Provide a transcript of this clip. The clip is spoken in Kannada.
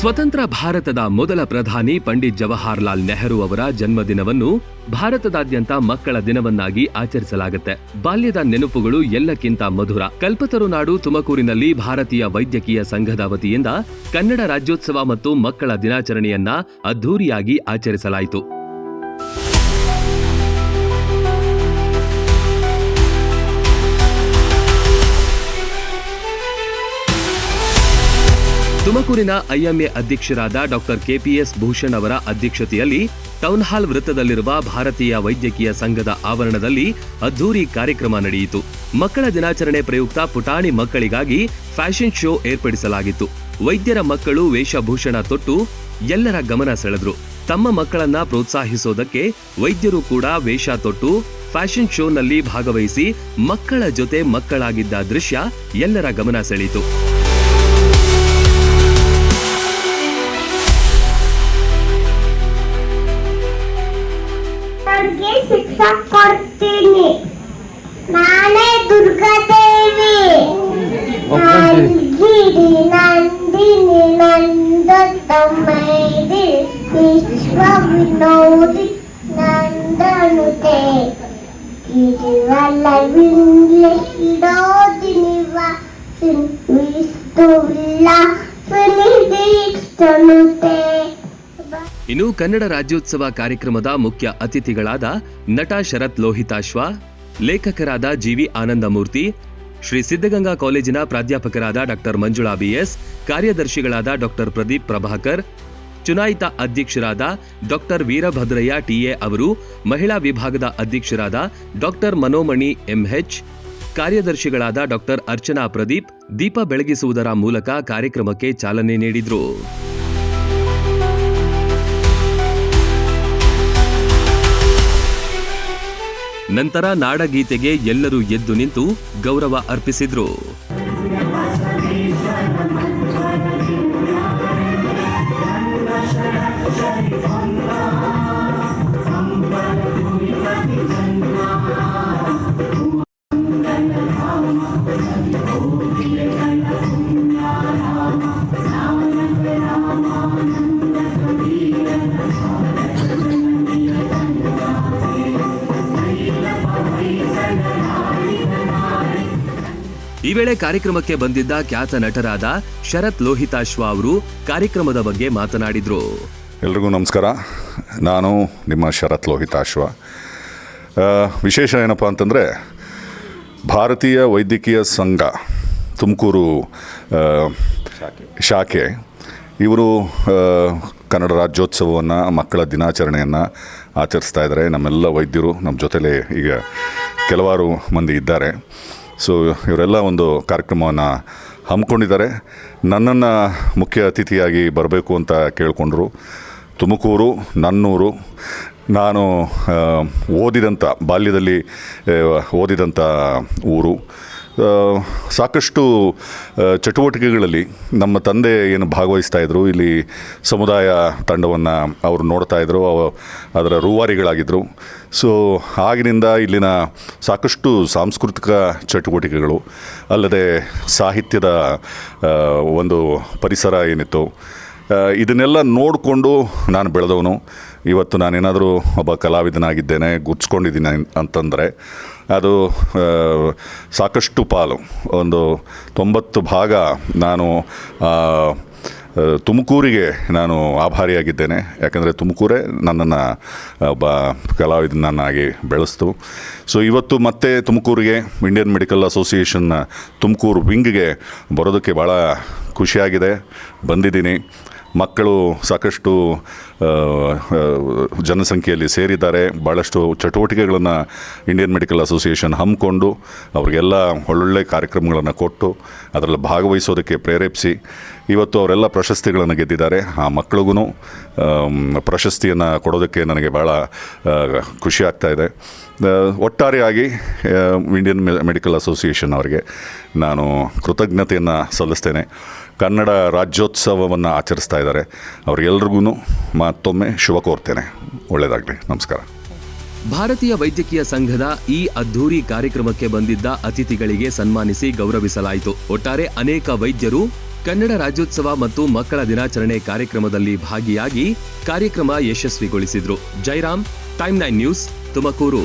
ಸ್ವತಂತ್ರ ಭಾರತದ ಮೊದಲ ಪ್ರಧಾನಿ ಪಂಡಿತ್ ಜವಾಹರ್ಲಾಲ್ ನೆಹರು ಅವರ ಜನ್ಮದಿನವನ್ನು ಭಾರತದಾದ್ಯಂತ ಮಕ್ಕಳ ದಿನವನ್ನಾಗಿ ಆಚರಿಸಲಾಗುತ್ತೆ. ಬಾಲ್ಯದ ನೆನಪುಗಳು ಎಲ್ಲಕ್ಕಿಂತ ಮಧುರ. ಕಲ್ಪತರು ನಾಡು ತುಮಕೂರಿನಲ್ಲಿ ಭಾರತೀಯ ವೈದ್ಯಕೀಯ ಸಂಘದ ವತಿಯಿಂದ ಕನ್ನಡ ರಾಜ್ಯೋತ್ಸವ ಮತ್ತು ಮಕ್ಕಳ ದಿನಾಚರಣೆಯನ್ನ ಅದ್ಧೂರಿಯಾಗಿ ಆಚರಿಸಲಾಯಿತು. ತುಮಕೂರಿನ ಐಎಂಎ ಅಧ್ಯಕ್ಷರಾದ ಡಾಕ್ಟರ್ ಕೆಪಿಎಸ್ ಭೂಷಣ್ ಅವರ ಅಧ್ಯಕ್ಷತೆಯಲ್ಲಿ ಟೌನ್ ಹಾಲ್ ವೃತ್ತದಲ್ಲಿರುವ ಭಾರತೀಯ ವೈದ್ಯಕೀಯ ಸಂಘದ ಆವರಣದಲ್ಲಿ ಅದ್ದೂರಿ ಕಾರ್ಯಕ್ರಮ ನಡೆಯಿತು. ಮಕ್ಕಳ ದಿನಾಚರಣೆ ಪ್ರಯುಕ್ತ ಪುಟಾಣಿ ಮಕ್ಕಳಿಗಾಗಿ ಫ್ಯಾಷನ್ ಶೋ ಏರ್ಪಡಿಸಲಾಗಿತ್ತು. ವೈದ್ಯರ ಮಕ್ಕಳು ವೇಷಭೂಷಣ ತೊಟ್ಟು ಎಲ್ಲರ ಗಮನ ಸೆಳೆದ್ರು. ತಮ್ಮ ಮಕ್ಕಳನ್ನ ಪ್ರೋತ್ಸಾಹಿಸೋದಕ್ಕೆ ವೈದ್ಯರು ಕೂಡ ವೇಷ ತೊಟ್ಟು ಫ್ಯಾಷನ್ ಶೋನಲ್ಲಿ ಭಾಗವಹಿಸಿ ಮಕ್ಕಳ ಜೊತೆ ಮಕ್ಕಳಾಗಿದ್ದ ದೃಶ್ಯ ಎಲ್ಲರ ಗಮನ ಸೆಳೆಯಿತು ಅವ್ರಿಗೆ ಶಿಕ್ಷ ಕೊಡ್ತೀನಿ ನಾನೇ ದುರ್ಗಾದೇವಿ ನಂದಿನಿ ನಂದಿನಿ ನಂದತಮೈದಿ ವಿಶ್ವ ವಿನೋದಿ ನಂದನುತೆ ಗಿರಿವಲ್ಲ ವಿಂಗ್ಲೆ ಇಡೋದಿನಿವ ವಿಸ್ತುವಿಲ್ಲ ಫಿನಿದೀಕ್ಷನುತೆ ಇನ್ನು ಕನ್ನಡ ರಾಜ್ಯೋತ್ಸವ ಕಾರ್ಯಕ್ರಮದ ಮುಖ್ಯ ಅತಿಥಿಗಳಾದ ನಟ ಶರತ್ ಲೋಹಿತಾಶ್ವ ಲೇಖಕರಾದ ಜಿವಿ ಆನಂದಮೂರ್ತಿ, ಶ್ರೀ ಸಿದ್ಧಗಂಗಾ ಕಾಲೇಜಿನ ಪ್ರಾಧ್ಯಾಪಕರಾದ ಡಾಕ್ಟರ್ ಮಂಜುಳಾ ಬಿಎಸ್ ಕಾರ್ಯದರ್ಶಿಗಳಾದ ಡಾಕ್ಟರ್ ಪ್ರದೀಪ್ ಪ್ರಭಾಕರ್, ಚುನಾಯಿತ ಅಧ್ಯಕ್ಷರಾದ ಡಾಕ್ಟರ್ ವೀರಭದ್ರಯ್ಯ ಟಿಎ ಅವರು, ಮಹಿಳಾ ವಿಭಾಗದ ಅಧ್ಯಕ್ಷರಾದ ಡಾಕ್ಟರ್ ಮನೋಮಣಿ ಎಂಎಚ್ ಕಾರ್ಯದರ್ಶಿಗಳಾದ ಡಾಕ್ಟರ್ ಅರ್ಚನಾ ಪ್ರದೀಪ್, ದೀಪ ಬೆಳಗಿಸುವುದರ ಮೂಲಕ ಕಾರ್ಯಕ್ರಮಕ್ಕೆ ಚಾಲನೆ ನೀಡಿದ್ರು. ನಂತರ ನಾಡಗೀತೆಗೆ ಎಲ್ಲರೂ ಎದ್ದು ನಿಂತು ಗೌರವ ಅರ್ಪಿಸಿದ್ರು. ಈ ವೇಳೆ ಕಾರ್ಯಕ್ರಮಕ್ಕೆ ಬಂದಿದ್ದ ಖ್ಯಾತ ನಟರಾದ ಶರತ್ ಲೋಹಿತಾಶ್ವ ಅವರು ಕಾರ್ಯಕ್ರಮದ ಬಗ್ಗೆ ಮಾತನಾಡಿದರು. ಎಲ್ರಿಗೂ ನಮಸ್ಕಾರ. ನಾನು ನಿಮ್ಮ ಶರತ್ ಲೋಹಿತಾಶ್ವ ವಿಶೇಷ ಏನಪ್ಪ ಅಂತಂದರೆ, ಭಾರತೀಯ ವೈದ್ಯಕೀಯ ಸಂಘ, ತುಮಕೂರು ಶಾಖೆ, ಇವರು ಕನ್ನಡ ರಾಜ್ಯೋತ್ಸವವನ್ನು, ಮಕ್ಕಳ ದಿನಾಚರಣೆಯನ್ನು ಆಚರಿಸ್ತಾ ಇದ್ದಾರೆ. ನಮ್ಮೆಲ್ಲ ವೈದ್ಯರು ನಮ್ಮ ಜೊತೆಲೇ ಈಗ ಕೆಲವಾರು ಮಂದಿ ಇದ್ದಾರೆ. ಸೊ ಇವರೆಲ್ಲ ಒಂದು ಕಾರ್ಯಕ್ರಮವನ್ನು ಹಮ್ಮಿಕೊಂಡಿದ್ದಾರೆ. ನನ್ನನ್ನು ಮುಖ್ಯ ಅತಿಥಿಯಾಗಿ ಬರಬೇಕು ಅಂತ ಕೇಳಿಕೊಂಡ್ರು. ತುಮಕೂರು, ನನ್ನೂರು, ನಾನು ಓದಿದಂಥ ಬಾಲ್ಯದಲ್ಲಿ ಓದಿದಂಥ ಊರು. ಸಾಕಷ್ಟು ಚಟುವಟಿಕೆಗಳಲ್ಲಿ ನಮ್ಮ ತಂದೆ ಏನು ಭಾಗವಹಿಸ್ತಾ ಇದ್ದರು ಇಲ್ಲಿ ಸಮುದಾಯ ತಂಡವನ್ನು ಅವರು ನೋಡ್ತಾ ಇದ್ದರು ಅದರ ರೂವಾರಿಗಳಾಗಿದ್ದರು ಸೊ ಆಗಿನಿಂದ ಇಲ್ಲಿನ ಸಾಕಷ್ಟು ಸಾಂಸ್ಕೃತಿಕ ಚಟುವಟಿಕೆಗಳು, ಅಲ್ಲದೆ ಸಾಹಿತ್ಯದ ಒಂದು ಪರಿಸರ ಏನಿತ್ತು ಇದನ್ನೆಲ್ಲ ನೋಡಿಕೊಂಡು ನಾನು ಬೆಳೆದವನು. ಇವತ್ತು ನಾನೇನಾದರೂ ಒಬ್ಬ ಕಲಾವಿದನಾಗಿದ್ದೇನೆ ಗುರ್ಸ್ಕೊಂಡಿದ್ದೀನಿ ಅಂತಂದರೆ, ಅದು ಸಾಕಷ್ಟು ಪಾಲು. ಒಂದು ತೊಂಬತ್ತು ಭಾಗ ನಾನು ತುಮಕೂರಿಗೆ ನಾನು ಆಭಾರಿಯಾಗಿದ್ದೇನೆ. ಯಾಕಂದರೆ ತುಮಕೂರೇ ನನ್ನನ್ನು ಒಬ್ಬ ಕಲಾವಿದನನ್ನಾಗಿ ಬೆಳೆಸ್ತು. ಸೊ ಇವತ್ತು ಮತ್ತೆ ತುಮಕೂರಿಗೆ ಇಂಡಿಯನ್ ಮೆಡಿಕಲ್ ಅಸೋಸಿಯೇಷನ್ನ ತುಮಕೂರು ವಿಂಗ್ಗೆ ಬರೋದಕ್ಕೆ ಭಾಳ ಖುಷಿಯಾಗಿದೆ. ಬಂದಿದ್ದೀನಿ. ಮಕ್ಕಳು ಸಾಕಷ್ಟು ಜನಸಂಖ್ಯೆಯಲ್ಲಿ ಸೇರಿದ್ದಾರೆ. ಭಾಳಷ್ಟು ಚಟುವಟಿಕೆಗಳನ್ನು ಇಂಡಿಯನ್ ಮೆಡಿಕಲ್ ಅಸೋಸಿಯೇಷನ್ ಹಮ್ಮಿಕೊಂಡು ಅವರಿಗೆಲ್ಲ ಒಳ್ಳೊಳ್ಳೆ ಕಾರ್ಯಕ್ರಮಗಳನ್ನು ಕೊಟ್ಟು ಅದರಲ್ಲಿ ಭಾಗವಹಿಸೋದಕ್ಕೆ ಪ್ರೇರೇಪಿಸಿ ಇವತ್ತು ಅವರೆಲ್ಲ ಪ್ರಶಸ್ತಿಗಳನ್ನು ಗೆದ್ದಿದ್ದಾರೆ. ಆ ಮಕ್ಕಳಿಗೂ ಪ್ರಶಸ್ತಿಯನ್ನು ಕೊಡೋದಕ್ಕೆ ನನಗೆ ಭಾಳ ಖುಷಿ ಆಗ್ತಾಯಿದೆ ಒಟ್ಟಾರೆಯಾಗಿ ಇಂಡಿಯನ್ ಮೆಡಿಕಲ್ ಅಸೋಸಿಯೇಷನ್ ಅವರಿಗೆ ನಾನು ಕೃತಜ್ಞತೆಯನ್ನು ಸಲ್ಲಿಸ್ತೇನೆ. ಕನ್ನಡ ರಾಜ್ಯೋತ್ಸವವನ್ನು ಆಚರಿಸ್ತಾ ಇದ್ದಾರೆ. ಅವರೆಲ್ಲರಿಗೂ ಮತ್ತೊಮ್ಮೆ ಶುಭ ಕೋರ್ತೇನೆ. ಒಳ್ಳೆಯದಾಗಲಿ ನಮಸ್ಕಾರ. ಭಾರತೀಯ ವೈದ್ಯಕೀಯ ಸಂಘದ ಈ ಅದ್ಧೂರಿ ಕಾರ್ಯಕ್ರಮಕ್ಕೆ ಬಂದಿದ್ದ ಅತಿಥಿಗಳಿಗೆ ಸನ್ಮಾನಿಸಿ ಗೌರವಿಸಲಾಯಿತು. ಒಟ್ಟಾರೆ ಅನೇಕ ವೈದ್ಯರು ಕನ್ನಡ ರಾಜ್ಯೋತ್ಸವ ಮತ್ತು ಮಕ್ಕಳ ದಿನಾಚರಣೆ ಕಾರ್ಯಕ್ರಮದಲ್ಲಿ ಭಾಗಿಯಾಗಿ ಕಾರ್ಯಕ್ರಮ ಯಶಸ್ವಿಗೊಳಿಸಿದ್ರು. Jairam, time nine news, Tumakuru.